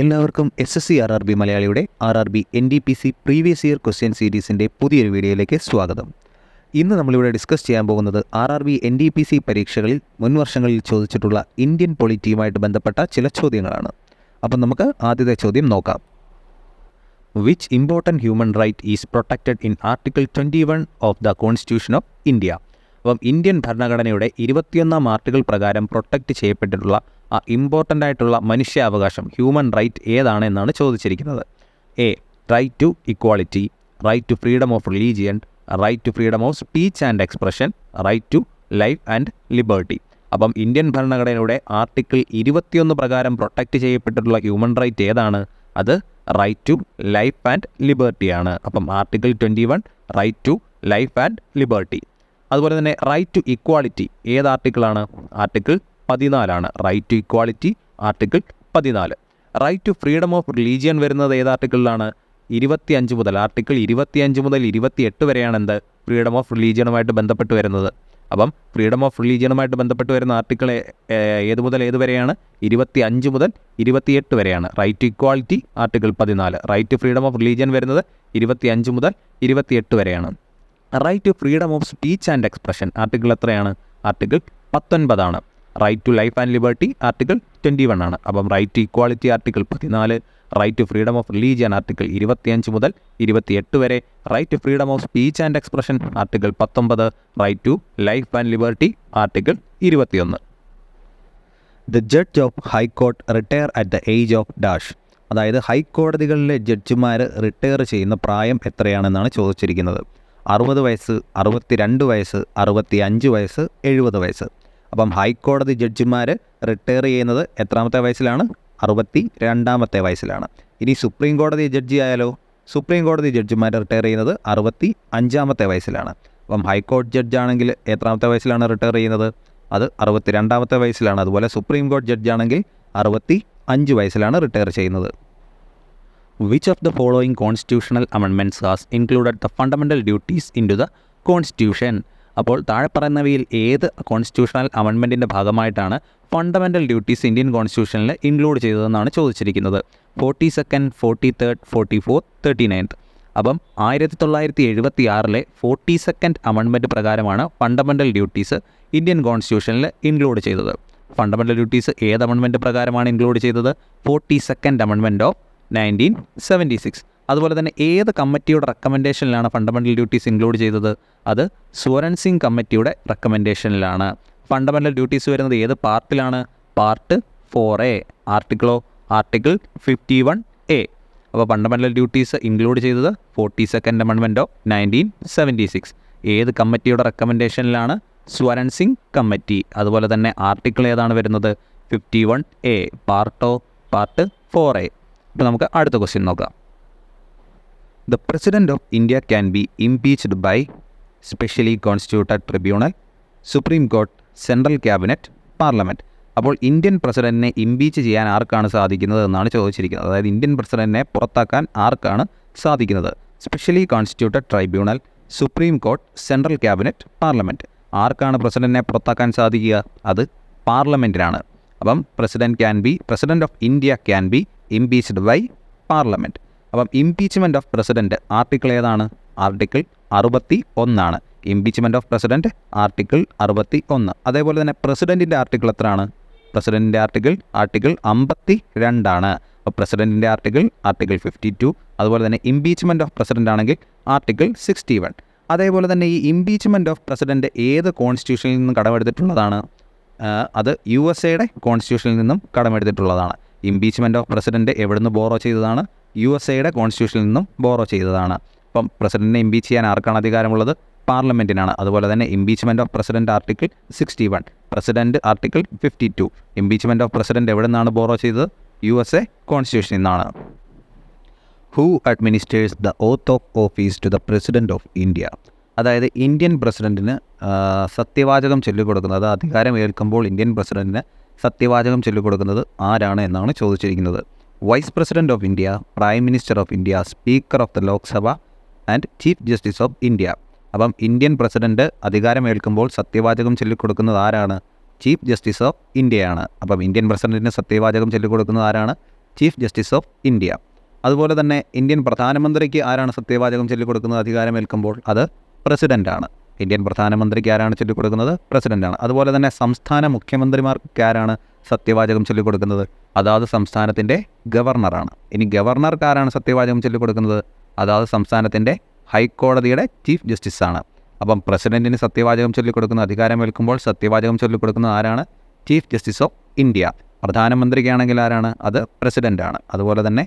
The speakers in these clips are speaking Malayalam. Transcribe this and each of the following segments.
എല്ലാവർക്കും S S C R R B മലയാളിയുടെ R R B N D P C previous year question സീരീസിന്റെ പുതിയൊരു വീഡിയോയിലേക്ക് സ്വാഗതം. ഇന്ന് നമ്മളിവിടെ ഡിസ്കസ് ചെയ്യാൻ പോകുന്നത് R R B N D P C പരീക്ഷകളിൽ മുൻ വർഷങ്ങളിൽ ചോദിച്ചിട്ടുള്ള ഇന്ത്യൻ പൊളിറ്റിയുമായിട്ട് ബന്ധപ്പെട്ട ചില ചോദ്യങ്ങളാണ്. അപ്പം നമുക്ക് ആദ്യത്തെ ചോദ്യം നോക്കാം. Which important human right is protected in article twenty one of the constitution of India അപ്പം ഇന്ത്യൻ ഭരണഘടനയുടെ ഇരുപത്തിയൊന്നാം ആർട്ടിക്കിൾ പ്രകാരം പ്രൊട്ടക്റ്റ് ചെയ്യപ്പെട്ടിട്ടുള്ള ആ ഇമ്പോർട്ടന്റ് ആയിട്ടുള്ള മനുഷ്യാവകാശം ഹ്യൂമൻ റൈറ്റ് ഏതാണ് എന്നാണ് ചോദിച്ചിരിക്കുന്നത്. A right to equality right to freedom of religion right to freedom of speech and expression right to life and liberty അപ്പം ഇന്ത്യൻ ഭരണഘടനയുടെ ആർട്ടിക്കിൾ ഇരുപത്തിയൊന്ന് പ്രകാരം പ്രൊട്ടക്റ്റ് ചെയ്യപ്പെട്ടിട്ടുള്ള ഹ്യൂമൻ റൈറ്റ് ഏതാണ്? അത് റൈറ്റ് ടു ലൈഫ് ആൻഡ് ലിബർട്ടിയാണ് അപ്പം article twenty one right to life and liberty അതുപോലെ തന്നെ റൈറ്റ് ടു ഇക്വാളിറ്റി ഏത് ആർട്ടിക്കിളാണ് ആർട്ടിക്കിൾ പതിനാലാണ്. റൈറ്റ് ടു ഇക്വാളിറ്റി ആർട്ടിക്കിൾ പതിനാല്. Right to freedom of religion വരുന്നത് ഏത് ആർട്ടിക്കിളിലാണ് ഇരുപത്തി അഞ്ച് മുതൽ. ആർട്ടിക്കിൾ ഇരുപത്തി അഞ്ച് മുതൽ ഇരുപത്തി എട്ട് വരെയാണ് എന്ത്? ഫ്രീഡം ഓഫ് റിലീജിയനുമായിട്ട് ബന്ധപ്പെട്ട് വരുന്നത്. അപ്പം ഫ്രീഡം ഓഫ് റിലീജിയനുമായിട്ട് ബന്ധപ്പെട്ട് വരുന്ന ആർട്ടിക്കിൾ ഏത് മുതൽ ഏത് വരെയാണ്? ഇരുപത്തി അഞ്ച് മുതൽ ഇരുപത്തിയെട്ട് വരെയാണ്. റൈറ്റ് ടു ഇക്വാളിറ്റി ആർട്ടിക്കിൾ പതിനാല്. Right to freedom of religion വരുന്നത് ഇരുപത്തി അഞ്ച് മുതൽ ഇരുപത്തിയെട്ട് വരെയാണ്. Right to freedom of speech and expression article എത്രയാണ്? Article പത്തൊൻപതാണ്. Right to life and liberty article twenty one ആണ്. അപ്പം റൈറ്റ് ടു ഇക്വാളിറ്റി ആർട്ടിക്കിൾ പതിനാല്. Right to freedom of religion article ഇരുപത്തിയഞ്ച് മുതൽ ഇരുപത്തിയെട്ട് വരെ. Right to freedom of speech and expression article പത്തൊമ്പത്. Right to life and liberty article ഇരുപത്തിയൊന്ന്. The judge of high court retire at the age of dash അതായത് ഹൈക്കോടതികളിലെ ജഡ്ജിമാർ റിട്ടയർ ചെയ്യുന്ന പ്രായം എത്രയാണെന്നാണ് ചോദിച്ചിരിക്കുന്നത്. അറുപത് വയസ്സ് അറുപത്തി രണ്ട് വയസ്സ് അറുപത്തി അഞ്ച് വയസ്സ് എഴുപത് വയസ്സ്. അപ്പം ഹൈക്കോടതി ജഡ്ജിമാർ റിട്ടയർ ചെയ്യുന്നത് എത്രാമത്തെ വയസ്സിലാണ്? അറുപത്തി രണ്ടാമത്തെ വയസ്സിലാണ്. ഇനി സുപ്രീം കോടതി ജഡ്ജി ആയാലോ? സുപ്രീം കോടതി ജഡ്ജിമാർ റിട്ടയർ ചെയ്യുന്നത് അറുപത്തി അഞ്ചാമത്തെ വയസ്സിലാണ്. അപ്പം ഹൈക്കോടതി ജഡ്ജ് ആണെങ്കിൽ എത്രാമത്തെ വയസ്സിലാണ് റിട്ടയർ ചെയ്യുന്നത്? അത് അറുപത്തി രണ്ടാമത്തെ വയസ്സിലാണ്. അതുപോലെ സുപ്രീം കോടതി ജഡ്ജ് ആണെങ്കിൽ അറുപത്തി അഞ്ച് വയസ്സിലാണ് റിട്ടയർ ചെയ്യുന്നത്. Which of the following constitutional അമെൻമെന്റ്സ് has included the fundamental duties in to the constitution അപ്പോൾ താഴെ പറയുന്നവയിൽ ഏത് കോൺസ്റ്റിറ്റ്യൂഷണൽ അമെൻമെന്റിന്റെ ഭാഗമായിട്ടാണ് ഫണ്ടമെന്റൽ ഡ്യൂട്ടീസ് ഇന്ത്യൻ കോൺസ്റ്റിറ്റ്യൂഷനിൽ ഇൻക്ലൂഡ് ചെയ്തതെന്നാണ് ചോദിച്ചിരിക്കുന്നത്? Forty second forty third forty fourth thirty ninth അപ്പം ആയിരത്തി തൊള്ളായിരത്തി എഴുപത്തി ആറിലെ ഫോർട്ടി സെക്കൻഡ് അമെൻമെന്റ് പ്രകാരമാണ് ഫണ്ടമെന്റൽ ഡ്യൂട്ടീസ് ഇന്ത്യൻ കോൺസ്റ്റിറ്റ്യൂഷനിൽ ഇൻക്ലൂഡ് ചെയ്തത്. ഫണ്ടമെന്റൽ ഡ്യൂട്ടീസ് ഏത് അമെൻമെന്റ് പ്രകാരമാണ് ഇൻക്ലൂഡ് ചെയ്തത്? ഫോർട്ടി സെക്കൻഡ് അമെൻമെന്റ് ഓഫ് നയന്റീൻ സെവന്റി സിക്സ് അതുപോലെ തന്നെ ഏത് കമ്മിറ്റിയുടെ റെക്കമെൻഡേഷനിലാണ് ഫണ്ടമെന്റൽ ഡ്യൂട്ടീസ് ഇൻക്ലൂഡ് ചെയ്തത്? അത് സുവരൻ സിംഗ് കമ്മിറ്റിയുടെ റെക്കമെൻഡേഷനിലാണ് ഫണ്ടമെന്റൽ ഡ്യൂട്ടീസ് വരുന്നത് ഏത് പാർട്ടിലാണ്? പാർട്ട് ഫോർ എ ആർട്ടിക്കിളോ ആർട്ടിക്കിൾ ഫിഫ്റ്റി വൺ എ അപ്പോൾ ഫണ്ടമെന്റൽ ഡ്യൂട്ടീസ് ഇൻക്ലൂഡ് ചെയ്തത് ഫോർട്ടി സെക്കൻഡ് അമെൻമെന്റ് നയന്റീൻ സെവന്റി സിക്സ് ഏത് കമ്മിറ്റിയുടെ റെക്കമെൻഡേഷനിലാണ് സ്വരൺ സിംഗ് കമ്മിറ്റി. അതുപോലെ തന്നെ ആർട്ടിക്കിൾ ഏതാണ് വരുന്നത്? ഫിഫ്റ്റി വൺ എ പാർട്ടോ പാർട്ട് ഫോർ എ ഇപ്പോൾ നമുക്ക് അടുത്ത ക്വസ്റ്റ്യൻ നോക്കാം. The president of India can be impeached by specially constituted tribunal supreme court central cabinet parliament അപ്പോൾ ഇന്ത്യൻ പ്രസിഡന്റിനെ ഇംപീച്ച് ചെയ്യാൻ ആർക്കാണ് സാധിക്കുന്നത് എന്നാണ് ചോദിച്ചിരിക്കുന്നത്. അതായത് ഇന്ത്യൻ പ്രസിഡന്റിനെ പുറത്താക്കാൻ ആർക്കാണ് സാധിക്കുന്നത്? Specially constituted tribunal supreme court central cabinet parliament ആർക്കാണ് പ്രസിഡന്റിനെ പുറത്താക്കാൻ സാധിക്കുക? അത് പാർലമെന്റിനാണ് അപ്പം president can be president of India can be impeached by parliament അപ്പം ഇംപീച്ച്മെന്റ് ഓഫ് പ്രസിഡന്റ് ആർട്ടിക്കിൾ ഏതാണ്? ആർട്ടിക്കിൾ അറുപത്തി ഒന്നാണ് ഇംപീച്ച്മെന്റ് ഓഫ് പ്രസിഡന്റ് ആർട്ടിക്കിൾ അറുപത്തി ഒന്ന് അതേപോലെ തന്നെ പ്രസിഡന്റിന്റെ ആർട്ടിക്കിൾ എത്രയാണ്? പ്രസിഡന്റിന്റെ ആർട്ടിക്കിൾ ആർട്ടിക്കിൾ അമ്പത്തി രണ്ടാണ് അപ്പോൾ പ്രസിഡന്റിന്റെ ആർട്ടിക്കിൾ ആർട്ടിക്കിൾ ഫിഫ്റ്റി ടു അതുപോലെ തന്നെ ഇംപീച്ച്മെന്റ് ഓഫ് പ്രസിഡന്റ് ആണെങ്കിൽ ആർട്ടിക്കിൾ സിക്സ്റ്റി വൺ അതേപോലെ തന്നെ ഈ ഇംപീച്ച്മെന്റ് ഓഫ് പ്രസിഡന്റ് ഏത് കോൺസ്റ്റിറ്റ്യൂഷനിൽ നിന്നും കടമെടുത്തിട്ടുള്ളതാണ്? അത് യു എസ് എയുടെ കോൺസ്റ്റിറ്റ്യൂഷനിൽ നിന്നും കടമെടുത്തിട്ടുള്ളതാണ്. ഇംപീച്ച്മെന്റ് ഓഫ് പ്രസിഡന്റ് എവിടുന്ന് ബോറോ ചെയ്തതാണ്? യു എസ് എയുടെ കോൺസ്റ്റിറ്റ്യൂഷനിൽ നിന്നും ബോറോ ചെയ്തതാണ്. അപ്പം പ്രസിഡന്റിനെ ഇംപീച്ച് ചെയ്യാൻ ആർക്കാണ് അധികാരമുള്ളത്? പാർലമെന്റിനാണ് അതുപോലെ തന്നെ impeachment of president article sixty one president article fifty two impeachment of president എവിടെ നിന്നാണ് ബോറോ ചെയ്തത് യു എസ് എ കോൺസ്റ്റിറ്റ്യൂഷനിൽ നിന്നാണ് who administers the oath of office to the president of India അതായത് ഇന്ത്യൻ പ്രസിഡന്റിന് സത്യവാചകം ചൊല്ലിക്കൊടുക്കുന്നത് അധികാരം ഏൽക്കുമ്പോൾ ഇന്ത്യൻ പ്രസിഡന്റിന് സത്യവാചകം ചൊല്ലിക്കൊടുക്കുന്നത് ആരാണ് എന്നാണ് ചോദിച്ചിരിക്കുന്നത്. Vice president of India prime minister of India speaker of the Lok Sabha and chief justice of India അപ്പം ഇന്ത്യൻ പ്രസിഡന്റ് അധികാരമേൽക്കുമ്പോൾ സത്യവാചകം ചൊല്ലിക്കൊടുക്കുന്നത് ആരാണ്? ചീഫ് ജസ്റ്റിസ് ഓഫ് ഇന്ത്യയാണ് അപ്പം ഇന്ത്യൻ പ്രസിഡന്റിന് സത്യവാചകം ചൊല്ലിക്കൊടുക്കുന്നത് ആരാണ്? ചീഫ് ജസ്റ്റിസ് ഓഫ് ഇന്ത്യ അതുപോലെ തന്നെ ഇന്ത്യൻ പ്രധാനമന്ത്രിക്ക് ആരാണ് സത്യവാചകം ചൊല്ലിക്കൊടുക്കുന്നത് അധികാരമേൽക്കുമ്പോൾ? അത് പ്രസിഡന്റാണ് ഇന്ത്യൻ പ്രധാനമന്ത്രിക്ക് ആരാണ് ചൊല്ലിക്കൊടുക്കുന്നത്? പ്രസിഡന്റാണ്. അതുപോലെ തന്നെ സംസ്ഥാന മുഖ്യമന്ത്രിമാർക്ക് ആരാണ് സത്യവാചകം ചൊല്ലിക്കൊടുക്കുന്നത്? അതാത് സംസ്ഥാനത്തിന്റെ ഗവർണറാണ്. ഇനി ഗവർണർക്ക് ആരാണ് സത്യവാചകം ചൊല്ലിക്കൊടുക്കുന്നത്? അതാത് സംസ്ഥാനത്തിന്റെ ഹൈക്കോടതിയുടെ ചീഫ് ജസ്റ്റിസാണ്. അപ്പം പ്രസിഡന്റിന് സത്യവാചകം ചൊല്ലിക്കൊടുക്കുന്ന അധികാരമേൽക്കുമ്പോൾ സത്യവാചകം ചൊല്ലിക്കൊടുക്കുന്നത് ആരാണ്? Chief justice of India. പ്രധാനമന്ത്രിക്കാണെങ്കിൽ ആരാണ്? അത് പ്രസിഡന്റാണ് അതുപോലെ തന്നെ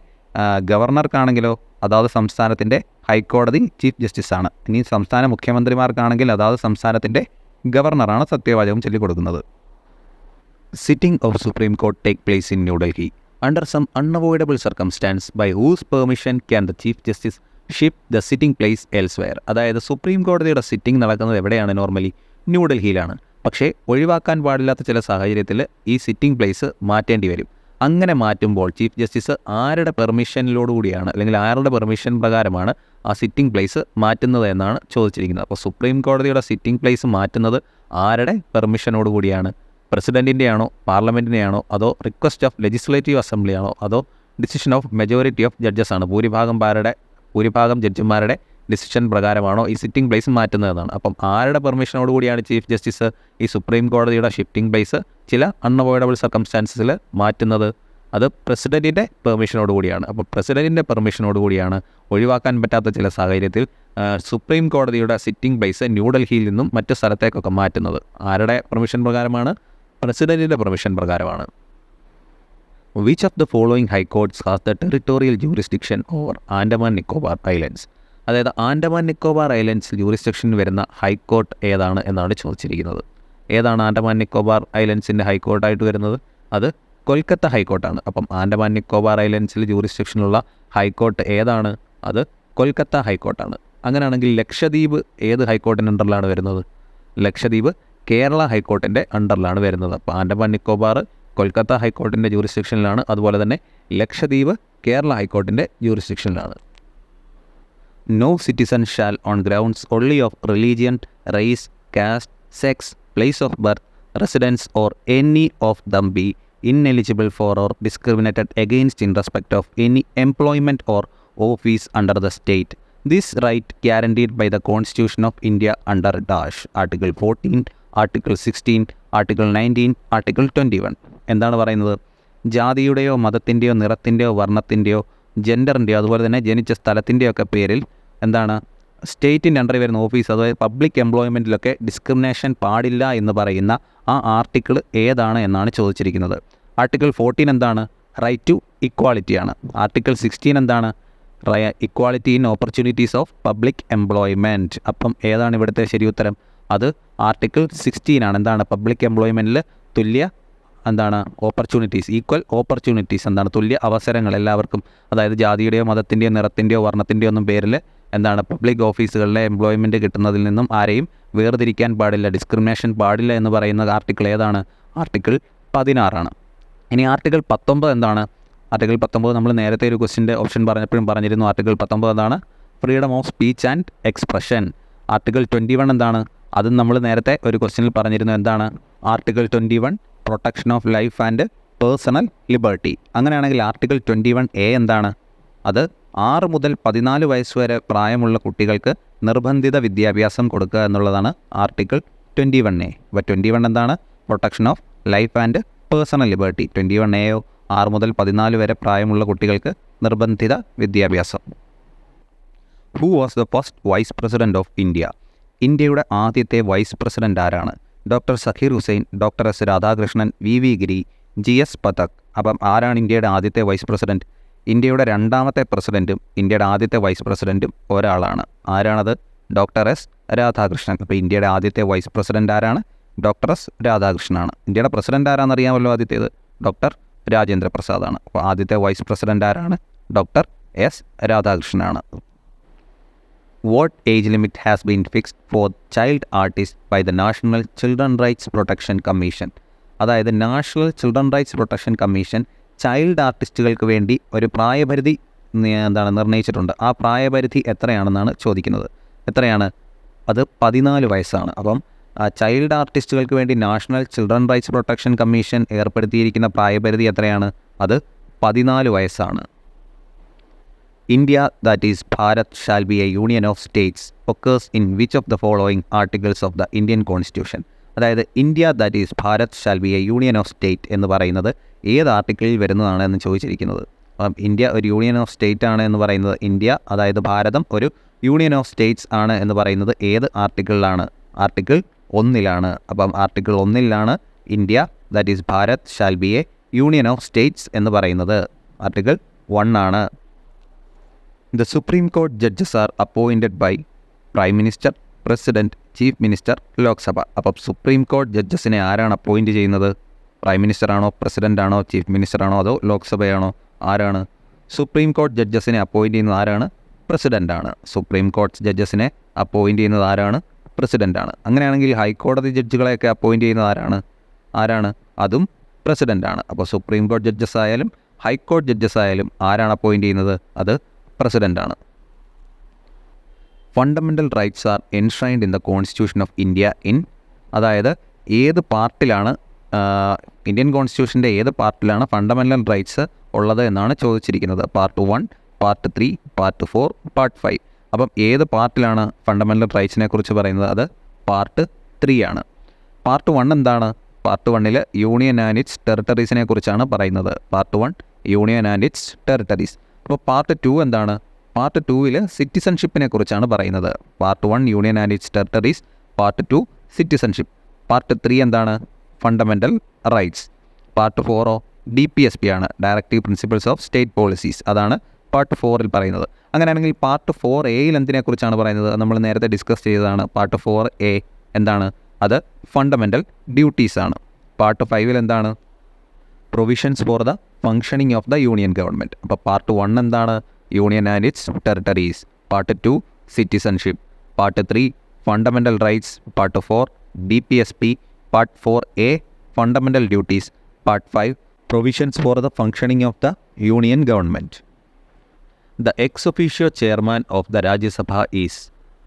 ഗവർണർക്കാണെങ്കിലോ അതാത് സംസ്ഥാനത്തിന്റെ ഹൈക്കോടതി ചീഫ് ജസ്റ്റിസാണ്. ഇനി സംസ്ഥാന മുഖ്യമന്ത്രിമാർക്കാണെങ്കിൽ അതാത് സംസ്ഥാനത്തിന്റെ ഗവർണറാണ് സത്യവാചകം ചൊല്ലിക്കൊടുക്കുന്നത്. Sitting of supreme court take place in New Delhi under some unavoidable circumstance by whose permission can the chief justice shift the sitting place elsewhere. അതായത് സുപ്രീം കോടതിയുടെ സിറ്റിംഗ് നടക്കുന്നത് എവിടെയാണ് നോർമലി? ന്യൂഡൽഹിയിലാണ് പക്ഷേ ഒഴിവാക്കാൻ പാടില്ലാത്ത ചില സാഹചര്യത്തിൽ ഈ സിറ്റിംഗ് പ്ലേസ് മാറ്റേണ്ടി വരും. അങ്ങനെ മാറ്റുമ്പോൾ ചീഫ് ജസ്റ്റിസ് ആരുടെ പെർമിഷനിലോടുകൂടിയാണ് അല്ലെങ്കിൽ ആരുടെ പെർമിഷൻ പ്രകാരമാണ് ആ സിറ്റിംഗ് പ്ലേസ് മാറ്റുന്നത് എന്നാണ് ചോദിച്ചിരിക്കുന്നത്. അപ്പോൾ സുപ്രീം കോടതിയുടെ സിറ്റിംഗ് പ്ലേസ് മാറ്റുന്നത് ആരുടെ പെർമിഷനോടുകൂടിയാണ്? പ്രസിഡന്റിന്റെയാണോ ആണോ അതോ റിക്വസ്റ്റ് ഓഫ് ലെജിസ്ലേറ്റീവ് അസംബ്ലിയാണോ? അതോ decision of majority of judges ആണ്? ഭൂരിഭാഗം പാരുടെ ഭൂരിഭാഗം ജഡ്ജിമാരുടെ ഡിസിഷൻ പ്രകാരമാണോ ഈ സിറ്റിംഗ് പ്ലേസ് മാറ്റുന്നതെന്നാണ്. അപ്പം ആരുടെ പെർമിഷനോട് കൂടിയാണ് ചീഫ് ജസ്റ്റിസ് ഈ സുപ്രീം കോടതിയുടെ ഷിഫ്റ്റിംഗ് പ്ലേസ് ചില അൺഅവോയ്ഡബിൾ സർക്കംസ്റ്റാൻസസിൽ മാറ്റുന്നത്? അത് പ്രസിഡന്റിന്റെ പെർമിഷനോട് കൂടിയാണ്. അപ്പോൾ പ്രസിഡന്റിന്റെ പെർമിഷനോട് കൂടിയാണ് ഒഴിവാക്കാൻ പറ്റാത്ത ചില സാഹചര്യത്തിൽ സുപ്രീം കോടതിയുടെ സിറ്റിംഗ് പ്ലേസ് ന്യൂഡൽഹിയിൽ നിന്നും മറ്റ് സ്ഥലത്തേക്കൊക്കെ മാറ്റുന്നത്. ആരുടെ പെർമിഷൻ പ്രകാരമാണ്? പ്രസിഡന്റിന്റെ പെർമിഷൻ പ്രകാരമാണ്. Which of the following high courts has the territorial jurisdiction over Andaman Nicobar islands അതായത് ആൻഡമാൻ നിക്കോബാർ ഐലൻഡ്സിൽ ജൂറിസ്ഡിക്ഷനിൽ വരുന്ന ഹൈക്കോർട്ട് ഏതാണ് എന്നാണ് ചോദിച്ചിരിക്കുന്നത്. ഏതാണ് ആൻഡമാൻ നിക്കോബാർ ഐലൻഡ്സിന്റെ ഹൈക്കോർട്ടായിട്ട് വരുന്നത്? അത് കൊൽക്കത്ത ഹൈക്കോർട്ടാണ് അപ്പം ആൻഡമാൻ നിക്കോബാർ ഐലൻഡ്സിൽ ജൂറിസ്ഡിക്ഷനുള്ള ഹൈക്കോർട്ട് ഏതാണ്? അത് കൊൽക്കത്ത ഹൈക്കോർട്ടാണ് അങ്ങനെയാണെങ്കിൽ ലക്ഷദ്വീപ് ഏത് ഹൈക്കോർട്ടിന്റെ അണ്ടറിലാണ് വരുന്നത്? ലക്ഷദ്വീപ് കേരള ഹൈക്കോർട്ടിന്റെ അണ്ടറിലാണ് വരുന്നത്. അപ്പോൾ ആൻഡമാൻ നിക്കോബാർ കൊൽക്കത്ത ഹൈക്കോർട്ടിന്റെ ജൂറിസ്ഡിക്ഷനിലാണ് അതുപോലെ തന്നെ ലക്ഷദ്വീപ് കേരള ഹൈക്കോർട്ടിന്റെ ജൂറിസ്ഡിക്ഷനിലാണ് no citizen shall on grounds only of religion race caste sex place of birth residence or any of them be ineligible for or discriminated against in respect of any employment or office under the state this right guaranteed by the constitution of India under dash article fourteen article sixteen article nineteen article twenty one എന്താണ് പറയുന്നത്? ജാതിയുടെയോ മതത്തിന്റെയോ നിറത്തിന്റെയോ വർണത്തിന്റെയോ ജെൻഡറിന്റെയോ അതുപോലെ തന്നെ ജനിച്ച സ്ഥലത്തിന്റെയൊക്കെ പേരിൽ എന്താണ് സ്റ്റേറ്റിന്റെ അണ്ടറിൽ വരുന്ന ഓഫീസ് അതായത് പബ്ലിക് എംപ്ലോയ്മെന്റിലൊക്കെ ഡിസ്ക്രിമിനേഷൻ പാടില്ല എന്ന് പറയുന്ന ആ ആർട്ടിക്കിൾ ഏതാണ് എന്നാണ് ചോദിച്ചിരിക്കുന്നത്. ആർട്ടിക്കിൾ ഫോർട്ടീൻ എന്താണ്? റൈറ്റ് ടു ഇക്വാളിറ്റിയാണ് ആർട്ടിക്കിൾ സിക്സ്റ്റീൻ എന്താണ്? Equality in opportunities of public employment അപ്പം ഏതാണ് ഇവിടുത്തെ ശരി ഉത്തരം? അത് ആർട്ടിക്കിൾ സിക്സ്റ്റീൻ ആണ്. എന്താണ്? പബ്ലിക് എംപ്ലോയ്മെന്റിൽ തുല്യ എന്താണ് ഓപ്പർച്യൂണിറ്റീസ് ഈക്വൽ ഓപ്പർച്യൂണിറ്റീസ് എന്താണ് തുല്യ അവസരങ്ങൾ എല്ലാവർക്കും അതായത് ജാതിയുടെയോ മതത്തിന്റെയോ നിറത്തിന്റെയോ വർണത്തിന്റെയോ ഒന്നും പേരിൽ എന്താണ് പബ്ലിക് ഓഫീസുകളിലെ എംപ്ലോയ്മെന്റ് കിട്ടുന്നതിൽ നിന്നും ആരെയും വേർതിരിക്കാൻ പാടില്ല ഡിസ്ക്രിമിനേഷൻ പാടില്ല എന്ന് പറയുന്ന ആർട്ടിക്കിൾ ഏതാണ്? ആർട്ടിക്കിൾ പതിനാറാണ്. ഇനി ആർട്ടിക്കിൾ പത്തൊമ്പത് എന്താണ്? ആർട്ടിക്കിൾ പത്തൊമ്പത് നമ്മൾ നേരത്തെ ഒരു ക്വസ്റ്റിന്റെ ഓപ്ഷൻ പറഞ്ഞപ്പോഴും പറഞ്ഞിരുന്നു. ആർട്ടിക്കിൾ പത്തൊമ്പത് എന്താണ്? Freedom of speech and expression article twenty one എന്താണ്? അതും നമ്മൾ നേരത്തെ ഒരു ക്വസ്റ്റ്യനിൽ പറഞ്ഞിരുന്നു. എന്താണ്? Article twenty one protection of life and personal liberty. അങ്ങനെയാണെങ്കിൽ ആർട്ടിക്കിൾ ട്വന്റി വൺ എ എന്താണ്? അത് ആറ് മുതൽ പതിനാല് വയസ്സ് വരെ പ്രായമുള്ള കുട്ടികൾക്ക് നിർബന്ധിത വിദ്യാഭ്യാസം കൊടുക്കുക എന്നുള്ളതാണ് ആർട്ടിക്കിൾ ട്വന്റി വൺ എ. അപ്പോൾ ട്വന്റി വൺ എന്താണ്? Protection of life and personal liberty. Twenty one എയോ ആറ് മുതൽ പതിനാല് വരെ പ്രായമുള്ള കുട്ടികൾക്ക് നിർബന്ധിത വിദ്യാഭ്യാസം. Who was the first vice president of India ഇന്ത്യയുടെ ആദ്യത്തെ വൈസ് പ്രസിഡന്റ് ആരാണ്? Doctor Zakir Hussain doctor S Radhakrishnan V V Giri G S Pathak അപ്പം ആരാണ് ഇന്ത്യയുടെ ആദ്യത്തെ വൈസ് പ്രസിഡന്റ്? ഇന്ത്യയുടെ രണ്ടാമത്തെ പ്രസിഡന്റും ഇന്ത്യയുടെ ആദ്യത്തെ വൈസ് പ്രസിഡന്റും ഒരാളാണ്. ആരാണത്? Doctor S Radhakrishnan. അപ്പോൾ ഇന്ത്യയുടെ ആദ്യത്തെ വൈസ് പ്രസിഡന്റ് ആരാണ്? ഡോക്ടർ എസ് രാധാകൃഷ്ണനാണ്. ഇന്ത്യയുടെ പ്രസിഡന്റ് ആരാണെന്നറിയാമല്ലോ ആദ്യത്തേത്? ഡോക്ടർ രാജേന്ദ്ര പ്രസാദാണ് അപ്പോൾ ആദ്യത്തെ വൈസ് പ്രസിഡന്റ് ആരാണ്? Doctor S രാധാകൃഷ്ണനാണ്. What age limit has been fixed for child artist by the national children rights protection commission അതായത് national children rights protection commission child ആർട്ടിസ്റ്റുകൾക്ക് വേണ്ടി ഒരു പ്രായപരിധി എന്താണ് നിർണയിച്ചിട്ടുണ്ട് ആ പ്രായപരിധി എത്രയാണെന്നാണ് ചോദിക്കുന്നത്. എത്രയാണ്? അത് പതിനാല് വയസ്സാണ്. അപ്പം ആ ചൈൽഡ് ആർട്ടിസ്റ്റുകൾക്ക് വേണ്ടി national children rights protection commission ഏർപ്പെടുത്തിയിരിക്കുന്ന പ്രായപരിധി എത്രയാണ്? അത് പതിനാല് വയസ്സാണ്. India that is Bharat shall be a union of states occurs in which of the following articles of the Indian constitution അതായത് India that is Bharat shall be a union of state എന്ന് പറയുന്നത് ഏത് ആർട്ടിക്കിളിൽ വരുന്നതാണ് എന്ന് ചോദിച്ചിരിക്കുന്നത്? അപ്പം ഇന്ത്യ ഒരു യൂണിയൻ ഓഫ് സ്റ്റേറ്റ് ആണ് എന്ന് പറയുന്നത് ഇന്ത്യ അതായത് ഭാരതം ഒരു യൂണിയൻ ഓഫ് സ്റ്റേറ്റ്സ് ആണ് എന്ന് പറയുന്നത് ഏത് ആർട്ടിക്കിളിലാണ് ആർട്ടിക്കിൾ ഒന്നിലാണ്. അപ്പം ആർട്ടിക്കിൾ ഒന്നിലാണ് India that is Bharat shall be a union of states എന്ന് പറയുന്നത്. ആർട്ടിക്കിൾ വൺ ആണ്. The supreme court judges are appointed by prime minister president chief minister Lok Sabha അപ്പം സുപ്രീം കോർട്ട് ജഡ്ജസിനെ ആരാണ് അപ്പോയിന്റ് ചെയ്യുന്നത്? പ്രൈം മിനിസ്റ്റർ ആണോ പ്രസിഡന്റ് ആണോ ചീഫ് മിനിസ്റ്റർ ആണോ അതോ ലോക്സഭയാണോ ആരാണ്? സുപ്രീം കോർട്ട് ജഡ്ജസിനെ അപ്പോയിന്റ് ചെയ്യുന്നത് ആരാണ്? പ്രസിഡന്റ് ആണ്. സുപ്രീം കോർട്ട് ജഡ്ജസിനെ അപ്പോയിന്റ് ചെയ്യുന്നത് ആരാണ്? പ്രസിഡന്റ് ആണ്. അങ്ങനെയാണെങ്കിൽ ഹൈക്കോടതി ജഡ്ജുകളെയൊക്കെ അപ്പോയിന്റ് ചെയ്യുന്നത് ആരാണ്? ആരാണ്? അതും പ്രസിഡന്റ് ആണ്. അപ്പോൾ സുപ്രീം കോർട്ട് ജഡ്ജസ് ആയാലും ഹൈക്കോടതി ജഡ്ജസ് ആയാലും ആരാണ് അപ്പോയിന്റ് ചെയ്യുന്നത്? അത് പ്രസിഡന്റ് ആണ് fundamental rights are enshrined in the constitution of India in അതായത് ഏത് പാർട്ടിലാണ് ഇന്ത്യൻ കോൺസ്റ്റിറ്റ്യൂഷന്റെ ഏത് പാർട്ടിലാണ് ഫണ്ടമെന്റൽ റൈറ്റ്സ് ഉള്ളത് എന്നാണ് ചോദിച്ചിരിക്കുന്നത്. Part one part three part four part five അപ്പം ഏത് പാർട്ടിലാണ് ഫണ്ടമെന്റൽ റൈറ്റ്സിനെ കുറിച്ച് പറയുന്നത്? അത് പാർട്ട് ത്രീ ആണ്. പാർട്ട് വൺ എന്താണ്? പാർട്ട് വണ്ണിൽ യൂണിയൻ ആൻഡ് ഇറ്റ്സ് ടെറിട്ടറീസിനെ കുറിച്ചാണ് പറയുന്നത്. Part one union and its territories അപ്പോൾ പാർട്ട് ടു എന്താണ്? പാർട്ട് ടുവിൽ സിറ്റിസൺഷിപ്പിനെ കുറിച്ചാണ് പറയുന്നത്. Part one union and its territories part two citizenship part three എന്താണ്? ഫണ്ടമെന്റൽ റൈറ്റ്സ് പാർട്ട് ഫോറോ ഡി പി എസ് പി ആണ്. Directive principles of state policies അതാണ് പാർട്ട് ഫോറിൽ പറയുന്നത്. അങ്ങനെയാണെങ്കിൽ പാർട്ട് ഫോർ എയിൽ എന്തിനെക്കുറിച്ചാണ് പറയുന്നത്? നമ്മൾ നേരത്തെ ഡിസ്കസ് ചെയ്തതാണ്. പാർട്ട് ഫോർ എ എന്താണ്? അത് ഫണ്ടമെന്റൽ ഡ്യൂട്ടീസ് ആണ്. പാർട്ട് ഫൈവിൽ എന്താണ്? Provisions for the functioning of the union government അപ്പോൾ പാർട്ട് വൺ എന്താണ്? Union and its territories part two citizenship part three fundamental rights part four D P S P part four A fundamental duties part five provisions for the functioning of the union government the ex officio chairman of the Rajya Sabha is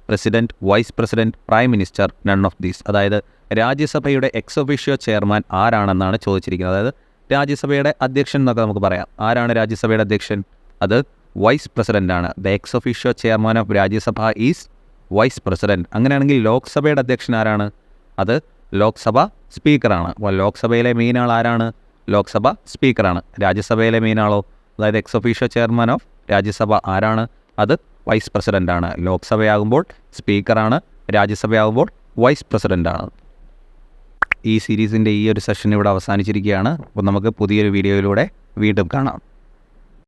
president vice president prime minister none of these അതായത് രാജ്യസഭയുടെ എക്സ് ഒഫീഷ്യോ ചെയർമാൻ ആരാണെന്നാണ് ചോദിച്ചിരിക്കുന്നത്. അതായത് രാജ്യസഭയുടെ അധ്യക്ഷൻ എന്നൊക്കെ നമുക്ക് പറയാം. ആരാണ് രാജ്യസഭയുടെ അധ്യക്ഷൻ? അത് വൈസ് പ്രസിഡന്റ് ആണ്. The ex officio chairman of Rajya Sabha is vice president അങ്ങനെയാണെങ്കിൽ ലോക്സഭയുടെ അധ്യക്ഷൻ ആരാണ്? അത് ലോക്സഭ സ്പീക്കറാണ് അപ്പോൾ ലോക്സഭയിലെ മെയിൻ ആരാണ്? ലോക്സഭ സ്പീക്കറാണ് രാജ്യസഭയിലെ മെയിൻ ആളോ അതായത് ex officio chairman of Rajya Sabha ആരാണ്? അത് വൈസ് പ്രസിഡന്റാണ് ലോക്സഭയാകുമ്പോൾ സ്പീക്കറാണ് രാജ്യസഭയാകുമ്പോൾ വൈസ് പ്രസിഡന്റാണ് ഈ സീരീസിന്റെ ഈ ഒരു സെഷൻ ഇവിടെ അവസാനിച്ചിരിക്കുകയാണ്. അപ്പോൾ നമുക്ക് പുതിയൊരു വീഡിയോയിലൂടെ വീണ്ടും കാണാം.